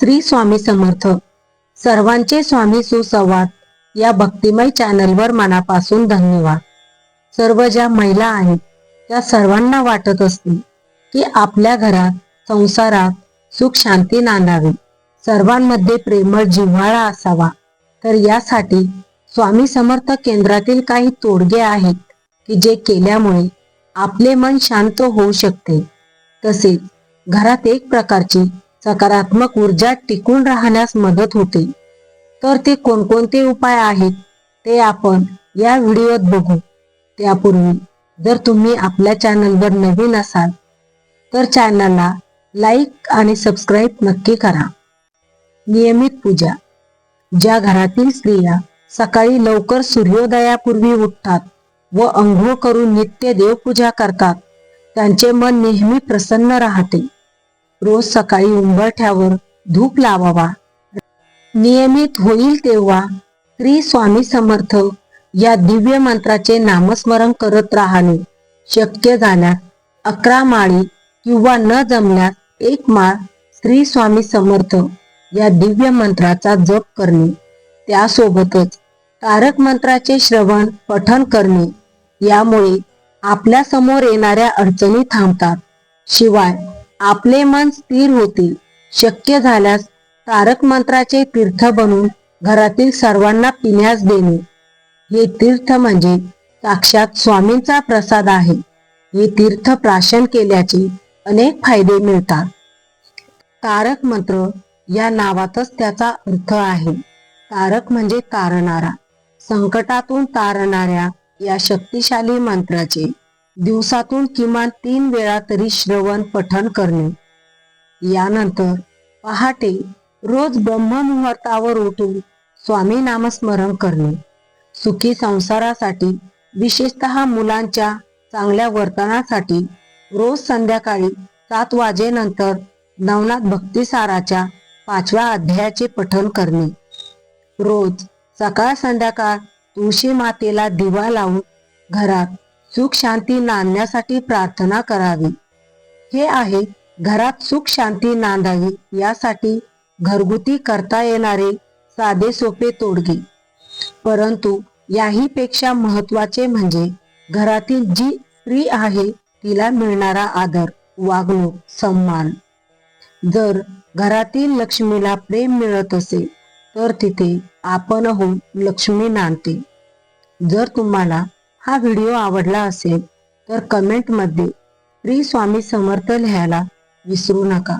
श्री स्वामी समर्थ. सर्वांचे स्वामी सुसंवाद या भक्तिमय चॅनलवर मनापासून धन्यवाद. सर्व ज्या महिला आहेत त्या सर्वांना वाटत असते की आपल्या घरात संसारात सुख शांती नांदावी. सर्वांमध्ये प्रेमळ जिव्हाळा असावा. तर यासाठी स्वामी समर्थ केंद्रातील काही तोडगे आहेत की जे केल्यामुळे आपले मन शांत होऊ शकते. तसेच घरात एक प्रकारची सकारात्मक ऊर्जा टिकून राहण्यास मदत होते. तर ते कोणकोणते उपाय आहेत ते आपण या व्हिडिओत बघू. त्यापूर्वी जर तुम्ही आपल्या चॅनलवर नवीन असाल तर चॅनलला लाईक आणि सबस्क्राईब नक्की करा. नियमित पूजा. ज्या घरातील स्त्रिया सकाळी लवकर सूर्योदयापूर्वी उठतात व अंघोळ करून नित्य देवपूजा करतात त्यांचे मन नेहमी प्रसन्न राहते. रोज सकाळी उंबरठ्यावर धूप लावावा. नियमित होईल तेव्हा श्री स्वामी समर्थ या दिव्य मंत्राचे नामस्मरण करत राहणे शक्य जाण्यास अकरा माळी किंवा न जमण्यास एक माळ श्री स्वामी समर्थ या दिव्य मंत्राचा जप करणे. त्यासोबतच तारक मंत्राचे श्रवण पठन करणे. यामुळे आपल्यासमोर येणाऱ्या अडचणी थांबतात. शिवाय आपले मन स्थिर होतील. शक्य झाल्यास तारक मंत्राचे तीर्थ बनून घरातील सर्वांना पिण्यास देणे. हे तीर्थ म्हणजे साक्षात स्वामींचा प्रसाद आहे. हे तीर्थ प्राशन केल्याचे अनेक फायदे मिळतात. तारक मंत्र या नावातच त्याचा अर्थ आहे. तारक म्हणजे तारणारा. संकटातून तारणाऱ्या या शक्तिशाली मंत्राचे दिवसातून किमान तीन वेळा तरी श्रवण पठण करणे. यानंतर पहाटे रोज ब्रह्ममुहूर्तावर उठून स्वामी नामस्मरण करणे. सुखी संसारासाठी विशेषतः मुलांच्या चांगल्या वर्तनासाठी रोज संध्याकाळी सात वाजेनंतर नवनाथ भक्तिसाराच्या पाचव्या अध्यायाचे पठण करणे. रोज सकाळ संध्याकाळ तुळशी मातेला दिवा लावून घरात सुख शांती नांदण्यासाठी प्रार्थना करावी. हे आहे घरात सुख शांती नांदावी यासाठी घरगुती करता येणारे साधे सोपे तोडगे. परंतु याही पेक्षा महत्त्वाचे म्हणजे घरातील जी स्त्री आहे तिला मिळणारा आदर वागणूक सन्मान. जर घरातील लक्ष्मीला प्रेम मिळत असेल तर तिथे आपण होऊन लक्ष्मी नांदते. जर तुम्हाला हा व्हिडिओ आवडला असेल तर कमेंटमध्ये श्री स्वामी समर्थ लिहायला विसरू नका.